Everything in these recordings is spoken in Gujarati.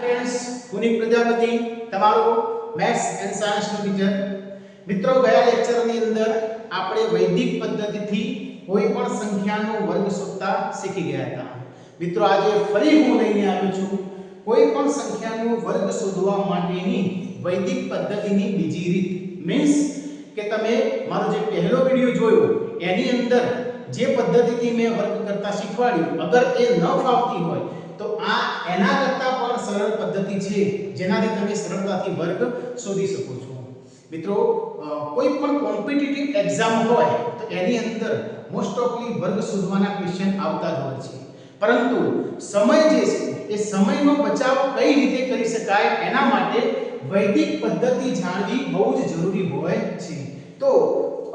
ફ્રેન્ડ્સ પુનિક પ્રજાપતિ તમારો મેથ્સ એન્ડ સાયન્સનો ટીચર મિત્રો ગયા લેક્ચરની અંદર આપણે વૈદિક પદ્ધતિથી કોઈ પણ સંખ્યાનો વર્ગ શોધતા શીખી ગયા હતા મિત્રો આજે ફરી હું લઈને આવ્યો છું કોઈ પણ સંખ્યાનો વર્ગ શોધવા માટેની વૈદિક પદ્ધતિની બીજી રીત મીન્સ કે તમે મારો જે પહેલો વિડિયો જોયો એની અંદર જે પદ્ધતિથી મેં વર્ગ કરતા શીખવાડ્યું અગર એ ન ફાવતી હોય તો આ એના કરતાં પણ સરળ પદ્ધતિ છે જેનાથી તમે સરળતાથી વર્ગ શોધી શકો છો મિત્રો કોઈ પણ કોમ્પિટિટિવ એક્ઝામ હોય તો એની અંદર મોસ્ટ ઓફલી વર્ગ શોધવાના ક્વેશ્ચન આવતા જ હોય છે પરંતુ સમય જે છે એ સમયનો બચાવ કઈ રીતે કરી શકાય એના માટે વૈદિક પદ્ધતિ જાણવી બહુ જ જરૂરી હોય છે તો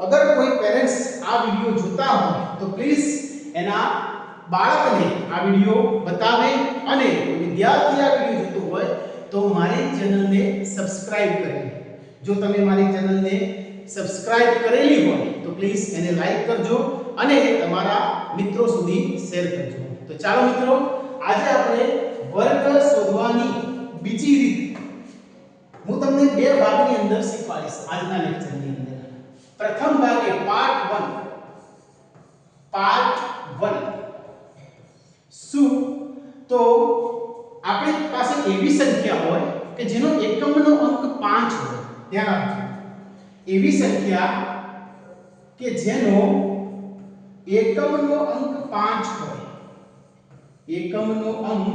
અગર કોઈ પેરેન્ટ્સ આ વિડિયો જોતા હોય તો પ્લીઝ એના બાળકને આ વિડીયો બતાવે અને વિદ્યાર્થી આ વિડીયો જોતો હોય તો મારી ચેનલને સબસ્ક્રાઇબ કરી જો તમે મારી ચેનલને સબસ્ક્રાઇબ કરેલી હોય તો પ્લીઝ એને લાઈક કરજો અને તમારા મિત્રો સુધી શેર કરજો તો ચાલો મિત્રો આજે આપણે વર્ગ શોધવાની બીજી રીત હું તમને બે ભાગની અંદર શીખવાડીશ આજના લેક્ચરની અંદર પ્રથમ ભાગે પાઠ કે જેનો એકમનો અંક 5 હોય ધ્યાન આપજો એવી સંખ્યા કે જેનો એકમનો અંક 5 હોય એકમનો અંક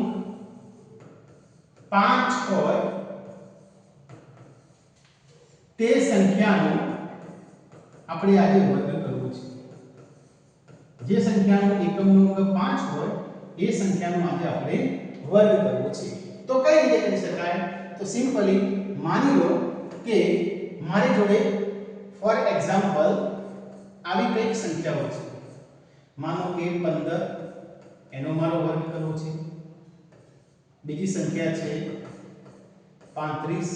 5 હોય તે સંખ્યાનો આપણે આજે વર્ગ કરવું છે જે સંખ્યાનો એકમનો અંક 5 હોય એ સંખ્યાનો આજે આપણે વર્ગ કરવો છે તો કઈ રીતે કરી શકાય તો સિમ્પલી માની લો કે મારી જોડે ફોર એક્ઝામ્પલ આવી કંઈક સંખ્યાઓ છે માનો કે 15 એનો મારો વર્ગ કરવો છે બીજી સંખ્યા છે 35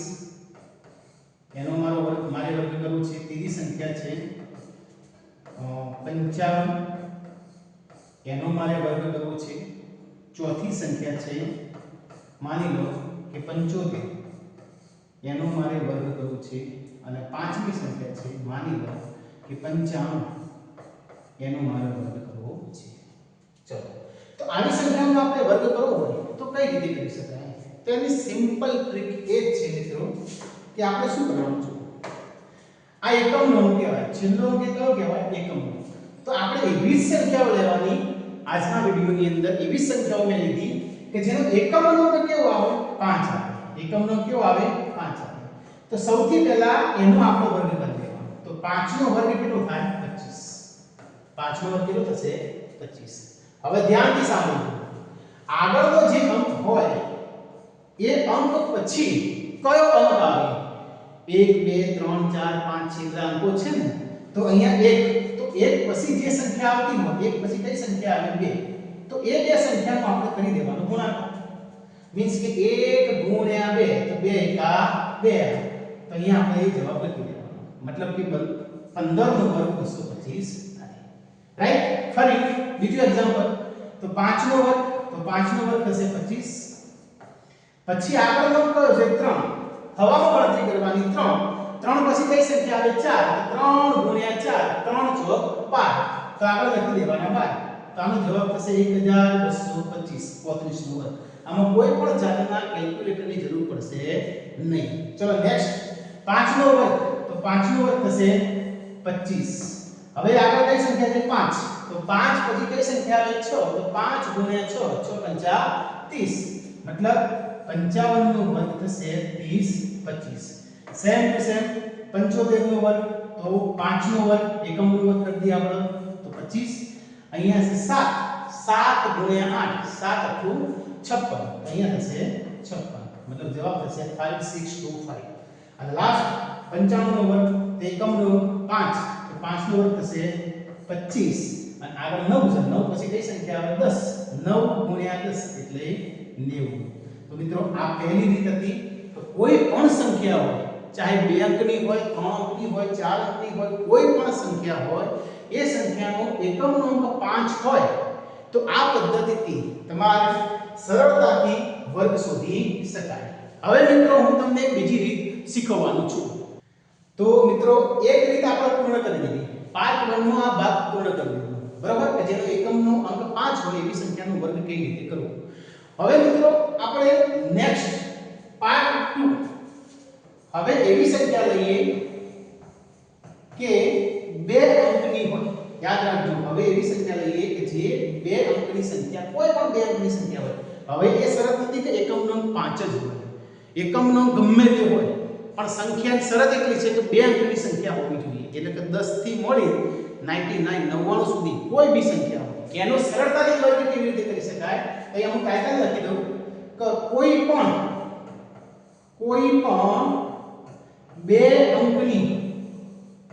એનો મારો વર્ગ મારે વર્ગ કરવો છે ત્રીજી સંખ્યા છે 55 એનો મારે વર્ગ કરવો છે ચોથી સંખ્યા છે માની લો કે પંચોતેર એનો મારે વર્ગ કરવું છે અને પાંચમી સંખ્યા છે માની લો કે પંચાણું એનો મારે વર્ગ કરવો છે ચલો તો આવી સંખ્યાનો આપણે વર્ગ કરવો હોય તો કઈ રીતે કરી શકાય તો એની સિમ્પલ ટ્રીક એ જ છે મિત્રો કે આપણે શું કરવાનું છે આ એકમ અંક કહેવાય છેલ્લો અંક કયો કહેવાય એકમ તો આપણે એવી સંખ્યાઓ લેવાની આજના વિડીયોની અંદર એવી સંખ્યાઓ મેં લીધી કે જેનો એકમનો અંક કેવો આવે પાંચ આવે એકમનો કેવો આવે अच्छा तो સૌથી પહેલા એનો આપણો વર્ગન કરી લેવો તો 5 નો વર્ગ કેતો થાય 25 5 નો વર્ગ કેતો થશે 25 હવે ધ્યાનથી સાંભળો આગળનો જે અંક હોય એ અંક પછી કયો અંક આવે 1 2 3 4 5 6 દાંકો છે ને તો અહીંયા 1 તો 1 પછી જે સંખ્યા આપતી હોય 1 પછી કઈ સંખ્યા આવે 2 તો એ જે સંખ્યાઓ આપણે કરી દેવાનું गुणा मींस કે 1 ગુણ્યા 2 તો 2 એકા 2 તો અહીંયા આપણે એ જવાબ લખી દેવાનો મતલબ કે 15 નો વર્ગ 225 થાય રાઈટ ફરી બીજું એક્ઝામ્પલ તો 5 નો વર્ગ તો 5 નો વર્ગ થશે 25 પછી આગળનો કયો છે 3 હવામાં ગણતરી કરવાની 3 3 પછી કઈ સંખ્યા આવે 4 તો 3 4 3 ચોક 5 તો આગળ લખી દેવાના 12 તો આનો જવાબ થશે 1225 35 નો વર્ગ આમાં કોઈ પણ જાતના કેલ્ક્યુલેટરની જરૂર પડશે નહીં ચલો નેક્સ્ટ પાંચનો વર્ગ તો પાંચનો વર્ગ થશે 25 હવે આગળ કઈ સંખ્યા છે 5 તો 5 પછી કઈ સંખ્યા આવે 6 તો 5 6 6 5 30 મતલબ 55 નો વર્ગ થશે 30 25 સેમ ટુ સેમ 75 નો વર્ગ તો 5 નો વર્ગ એકમ નો વર્ગ કરી દઈએ આપણે તો 25 અહીંયા છે 7 7 8 7 8 56 અહીં થશે 56 મતલબ જવાબ થશે 5625 અને લાસ્ટ 95 નો વર્ગ 91 5 તો 5 નો વર્ગ થશે 25 અને આગળ 9 ગુણ 9 પછી કઈ સંખ્યા આવે 10 9 * 10 એટલે 90 તો મિત્રો આ પહેલી રીત હતી તો કોઈ પણ સંખ્યા હોય چاہے બે અંકની હોય અંકની હોય ચાર અંકની હોય કોઈ પણ સંખ્યા હોય એ સંખ્યાનો એકમનો અંક 5 હોય તો આ પદ્ધતિ ત્રીજું તમારું સરળતાથી વર્ગ શોધી શકાય હવે મિત્રો હું તમને બીજી રીત શીખવવાનું છું તો મિત્રો એક રીત આપણે પૂર્ણ કરી દીધી પાર્ટ 1 નો આ ભાગ પૂર્ણ કરી દીધો બરાબર કે જેનો એકમનો અંક 5 હોય એવી સંખ્યાનો વર્ગ કઈ રીતે કરવો હવે મિત્રો આપણે નેક્સ્ટ પાર્ટ 2 હવે એવી સંખ્યા લઈએ કે બે અંકની હોય યાદ રાખજો હવે એવી સંખ્યા લઈએ કે જે બે અંકની સંખ્યા કોઈ પણ બે અંકની સંખ્યા હોય હવે એ શરત નથી કે એકમ અંક પાંચ જ હોય એકમનો અંક ગમે તે હોય પણ સંખ્યાની શરત એટલી છે કે બે અંકની સંખ્યા હોવી જોઈએ એટલે કે 10 થી મળી 99 99 સુધી કોઈ બી સંખ્યા હોય એનો સરળતાથી લોજિક કેવી રીતે કરી શકાય અહીં હું કાયદા લખી દઉં કે કોઈ પણ કોઈ પણ બે અંકની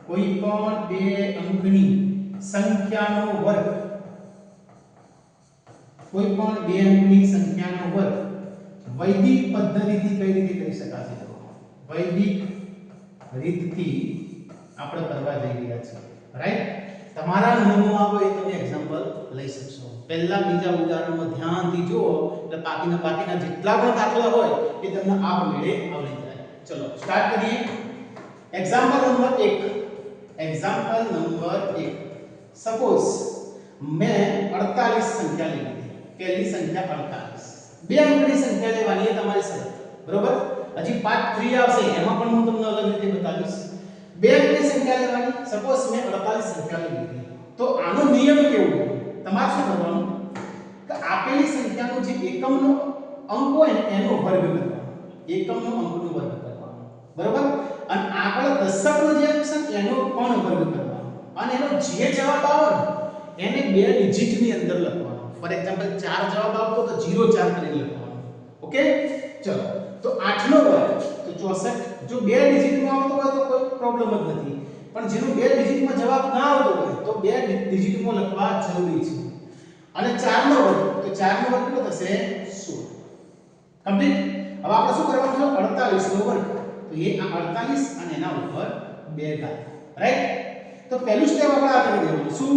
કોઈ પણ બે અંકની સંખ્યાનો વર્ગ કોઈ પણ બે અંકની સંખ્યાનો વર્ગ વૈદિક પદ્ધતિથી કઈ રીતે કરી શકાશે તો વૈદિક રીતથી આપણે કરવા જઈ રહ્યા છીએ રાઈટ તમારા અનુભવમાં આવે એ તમે એક્ઝામ્પલ લઈ શકશો પહેલા બીજા ઉદાહરણમાં ધ્યાનથી જુઓ એટલે બાકીના બાકીના જેટલા પણ દાખલા હોય એ તમને આપમેળે આવડી જાય ચલો સ્ટાર્ટ કરીએ example number 1 example number 1 suppose मैं 48 संख्या ली પહેલી સંખ્યા 48 બે અંકની સંખ્યા લેવાની એ તમારી સાથે બરોબર હજી પાર્ટ 3 આવશે એમાં પણ હું તમને અલગ રીતે બતાવીશ બે અંકની સંખ્યા લેવાની સપોઝ મેં 48 સંખ્યા લીધી તો આનો નિયમ કેવો તમારે શું કરવાનું કે આપેલી સંખ્યાનો જે એકમનો અંક હોય ને એનો વર્ગ કરવાનો એકમનો અંકનો વર્ગ કરવાનો બરોબર અને આગળ દશકનો જે અંક છે એનો પણ વર્ગ કરવાનો અને એનો જે જવાબ આવે એને બે ડિજિટની અંદર લખવાનો ફોર એક્ઝામ્પલ ચાર જવાબ આપો તો 0 4 કરીને લખવાનું ઓકે ચલો તો આઠનો હોય વર્ગ તો 64 જો બે ડિજિટમાં આવતો હોય તો કોઈ પ્રોબ્લેમ જ નથી પણ જેનો બે ડિજિટમાં જવાબ ના આવતો હોય તો બે ડિજિટમાં લખવા જરૂરી છે અને ચારનો નો વર્ગ તો ચારનો વર્ગ કેટલો થશે 16 કમ્પ્લીટ હવે આપણે શું કરવાનું છે 48 નો વર્ગ તો એ આ 48 અને એના ઉપર બે ઘાત રાઈટ તો પહેલું સ્ટેપ આપણે આગળ વધવાનું શું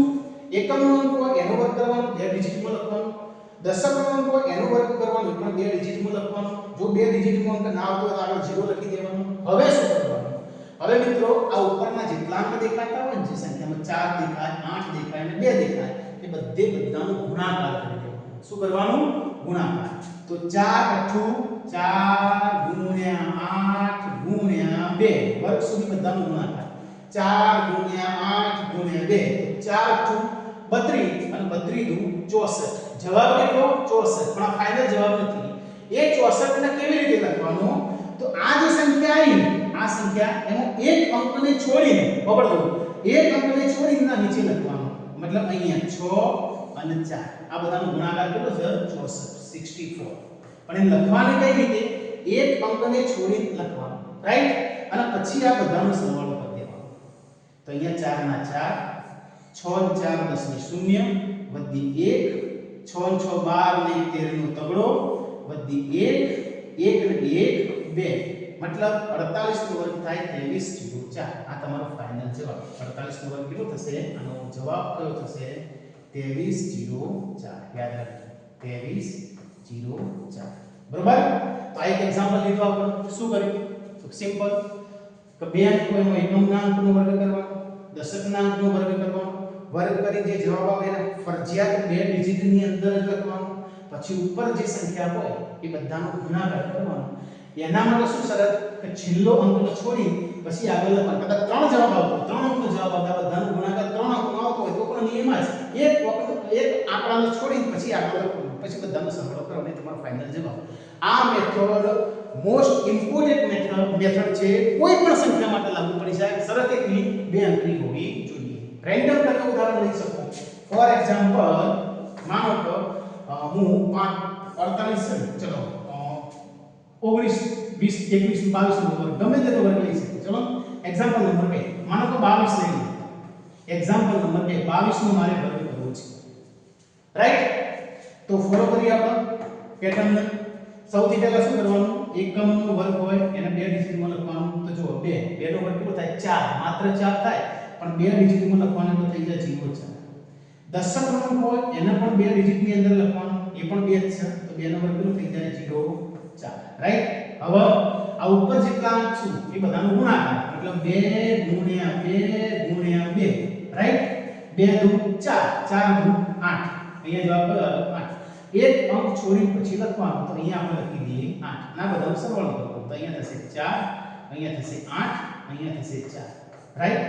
એકમ અંકો એનો વર્ગ કરવાનો બે ડિજિટમાં લખવાનો દશક અંકો એનો વર્ગ કરવાનો એ પણ બે ડિજિટમાં લખવાનો જો બે ડિજિટમાં અંક ના આવતો હોય તો આગળ 0 લખી દેવાનો હવે શું કરવાનું હવે મિત્રો આ ઉપરના જેટલા અંક દેખાતા હોય જે સંખ્યામાં 4 દેખાય 8 દેખાય અને 2 દેખાય એ બધે બધાનો ગુણાકાર કરી દેવાનો શું કરવાનું ગુણાકાર તો 4 8 4 8 2 વર્ગ સુધી બધાનો ગુણાકાર 4 8 2 4 2 બત્રીસ અને બત્રી દુ ચોસઠ જવાબ કેટલો ચોસઠ પણ આ ફાઇનલ જવાબ નથી એ ચોસઠ ને કેવી રીતે લખવાનો તો આ જે સંખ્યા આવી આ સંખ્યા એનો એક અંકને છોડીને પકડો એક અંકને છોડીને નીચે લખવાનો મતલબ અહીંયા 6 અને 4 આ બધાનો ગુણાકાર કેટલો છે 64 64 પણ એ લખવાની કઈ રીતે એક અંકને છોડીને લખવાનો રાઈટ અને પછી આ બધાનો સરવાળો કરી દેવાનો તો અહીંયા 4 ના 4 6420 + 1 6612 + 13 નો તગડો + 1 112 મતલબ 48 નો વર્ગ થાય 2304 આ તમારો ફાઈનલ જવાબ 48 નો વર્ગ કેમ થસે આનો જવાબ કેમ થસે 2304 યાદ રાખજો 2304 બરોબર તો આ એક એક્ઝામ્પલ લીધો આપણે શું કર્યું તો સિમ્પલ કે બે અંકનો એકમ નાંકનો વર્ગ કરવો દશક નાંકનો વર્ગ કરવો વર્ગ કરી જે જવાબ આવે એને ફરજિયાત બે ડિજિટની અંદર જ લખવાનું પછી ઉપર જે સંખ્યા હોય એ બધાનો ગુણાકાર કરવાનો એનામાં તો શું શરત કે છેલ્લો અંકને છોડી પછી આગળ પણ કદાચ ત્રણ જવાબ આવતો ત્રણ અંકનો જવાબ આવતા બધાનો ગુણાકાર ત્રણ અંકનો આવતો હોય તો પણ નિયમ જ એક વખત એક આંકડાને છોડીને પછી આગળ પછી બધાનો સંગ્રહ કરો અને તમારો ફાઇનલ જવાબ આ method most important method method છે કોઈ પણ સંખ્યા માટે લાગુ પડી જાય શરત એકની બે અંકની હોવી જોઈએ રેન્ડમ તકે ઉદાહરણ લઈ શકો ફોર એક્ઝામ્પલ માનો કે હું 5 48 ચલો 19 20 21 22 નંબર ગમે તે વર્ગ લઈ શકો ચલો એક્ઝામ્પલ નંબર 2 માનો કે 22 લઈ લો એક્ઝામ્પલ નંબર 2 22 નો મારે વર્ગ કરવો છે રાઈટ તો ફોલો કરીએ આપણે પેટર્ન સૌથી પહેલા શું કરવાનું એકમ નો વર્ગ હોય એને બે ડિજિટમાં લખવાનું તો જુઓ 2 2 નો વર્ગ કેટલો થાય 4 માત્ર 4 થાય પણ બે ડિજિટમાં લખવાનું તો થઈ જાય 0 છે દશક ક્રમાંક હોય એને પણ બે ડિજિટની અંદર લખવાનું એ પણ બે જ છે તો બે નો વર્ગ કેટલો થઈ જાય 0 4 રાઈટ હવે આ ઉપર જેટલા અંક છે એ બધાનો ગુણાકાર એટલે 2 2 2 રાઈટ 2 2 4 4 2 8 અહીંયા જવાબ 8 એક અંક છોડી પછી લખવાનું તો અહીંયા આપણે લખી દઈએ 8 ના બધાનો સરવાળો કરો તો અહીંયા થશે 4 અહીંયા થશે 8 અહીંયા થશે 4 રાઈટ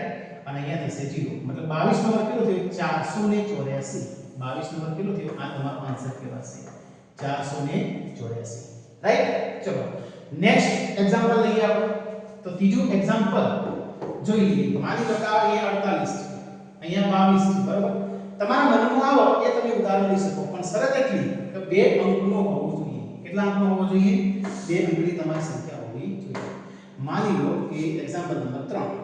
અને અહીંયાથી છે 0 મતલબ 22 નંબર કેટલો થયો 484 22 નંબર કેટલો થયો આ તમારો આન્સર કહેવાશે 484 રાઈટ ચલો નેક્સ્ટ एग्जांपल લઈએ આપણે તો ત્રીજું एग्जांपल જોઈ લઈએ માની લો કે આ 48 છે અહીંયા 22 છે બરાબર તમારા મનમાં આવો એ તમે ઉદાહરણ લઈ શકો પણ શરત એટલી કે બે અંકનો હોવો જોઈએ કેટલા અંકનો હોવો જોઈએ બે અંકની તમારી સંખ્યા હોવી જોઈએ માની લો કે એક્ઝામ્પલ નંબર 3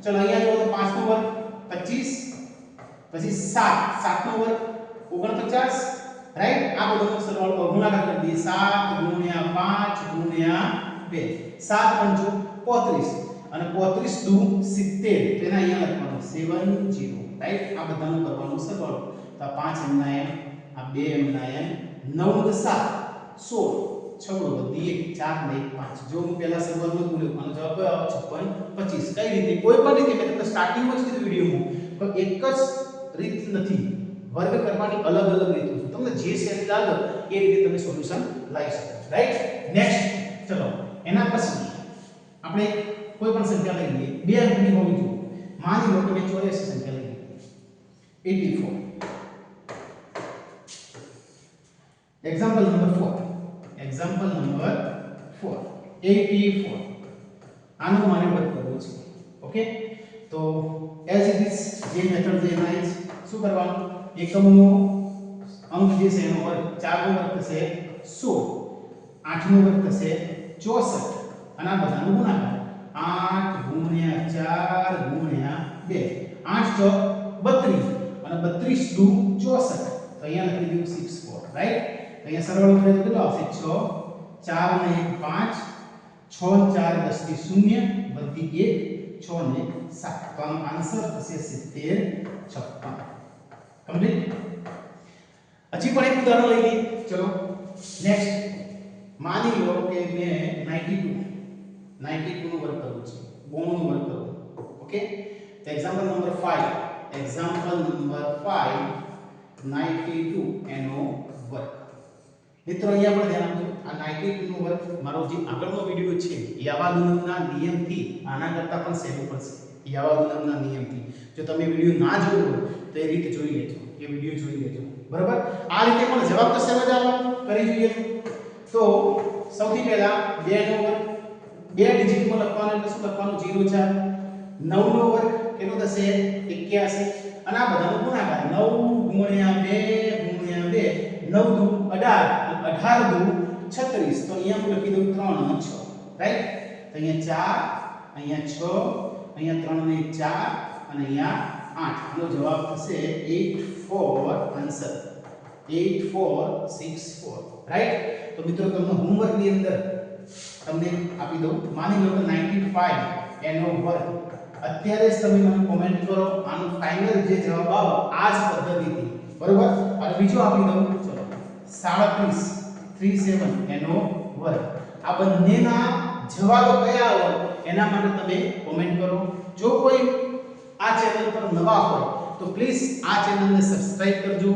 ચલો અહીંયા જો તો 5 નો વર્ગ 25 પછી 7 7 નો વર્ગ 49 રાઈટ આ બધો સરવાળો ગુણાકાર કરી દઈએ 7 5 2 7 5 35 અને 35 દુ 70 તો એના અહીંયા લખવાનું 70 રાઈટ આ બધાનો કરવાનો સરવાળો તો આ 5 એમના એમ આ 2 એમના એમ 9 7 16 છગડો બધી 1 4 ને 1 5 જો હું પહેલા શરૂઆતમાં બોલ્યો આનો જવાબ કયો આવે 56 25 કઈ રીતે કોઈ પણ રીતે મેં તમને સ્ટાર્ટિંગમાં જ કીધું વિડિયોમાં પણ એક જ રીત નથી વર્ગ કરવાની અલગ અલગ રીતો છે તમને જે સહેલી લાગે એ રીતે તમે સોલ્યુશન લાવી શકો છો રાઈટ નેક્સ્ટ ચલો એના પછી આપણે કોઈ પણ સંખ્યા લઈ લઈએ બે અંકની હોવી જોઈએ માની લો કે મેં 84 સંખ્યા લઈ લીધી 84 એક્ઝામ્પલ નંબર 4 એક્ઝામ્પલ નંબર 4 84 આનો મારે વર્ક કરવો છે ઓકે તો એઝ ઇટ ઇઝ જે મેથડ જે એના શું કરવાનું એકમનો અંક જે છે એનો વર્ગ 4 નો વર્ગ થશે 16 8 નો વર્ગ થશે 64 અને આ બધાનો ગુણાકાર 8 4 2 8 ચોક 32 અને 32 દુ 64 તો અહીંયા લખી દીધું 64 રાઈટ અહીંયા સરવાળો કરે કેટલો આવશે 6 4 ને 1 5 6 4 10 થી 0 વત્તી 1 6 ને 7 તો આનો આન્સર થશે 70 56 કમ્પ્લીટ હજી પણ એક ઉદાહરણ લઈ લઈએ ચલો નેક્સ્ટ માની લો કે મેં 92 92 નું વર્ક કરવું છે 92 નું વર્ક કરવું ઓકે તો એક્ઝામ્પલ નંબર 5 એક્ઝામ્પલ નંબર 5 92 એનો મિત્રો અહીંયા પણ ધ્યાન આપજો આ નાઇટ્રેટ નું વર્ક મારો જે આગળનો વિડિયો છે યાવાદુનમના નિયમથી આના કરતાં પણ સહેલું પડશે યાવાદુનમના નિયમથી જો તમે વિડિયો ના જોયો તો એ રીતે જોઈ લેજો એ વિડિયો જોઈ લેજો બરાબર આ રીતે પણ જવાબ તો સહેલો જ આવો કરી જોઈએ તો સૌથી પહેલા 2 નો વર્ગ બે ડિજિટમાં લખવાનું એટલે શું લખવાનું 0 4 9 નો વર્ગ કેટલો થશે 81 અને આ બધાનો ગુણાકાર 9 2 2 9 2 18 અઢાર દુ છત્રીસ તો અહીંયા હું લખી દઉં ત્રણ છ રાઈટ તો અહીંયા ચાર અહીંયા છ અહીંયા ત્રણ ને ચાર અને અહીંયા આઠ આનો જવાબ થશે eight four answer eight four six four right તો મિત્રો તમને હોમવર્કની અંદર તમને આપી દઉં માની લો કે નાઇન્ટી ફાઈવ એનો વર્ગ અત્યારે જ તમે મને કોમેન્ટ કરો આનો ફાઇનલ જે જવાબ આવો આ જ પદ્ધતિથી બરોબર અને બીજો આપી દઉં સાડત્રીસ થ્રી સેવન એનો વર્ગ આ બંનેના જવાબો કયા હોય એના માટે તમે કોમેન્ટ કરો જો કોઈ આ ચેનલ પર નવા હોય તો પ્લીઝ આ ચેનલને સબસ્ક્રાઇબ કરજો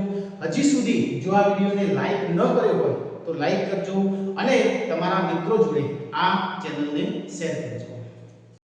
હજી સુધી જો આ વિડીયોને લાઇક ન કર્યો હોય તો લાઈક કરજો અને તમારા મિત્રો જોડે આ ચેનલને શેર કરજો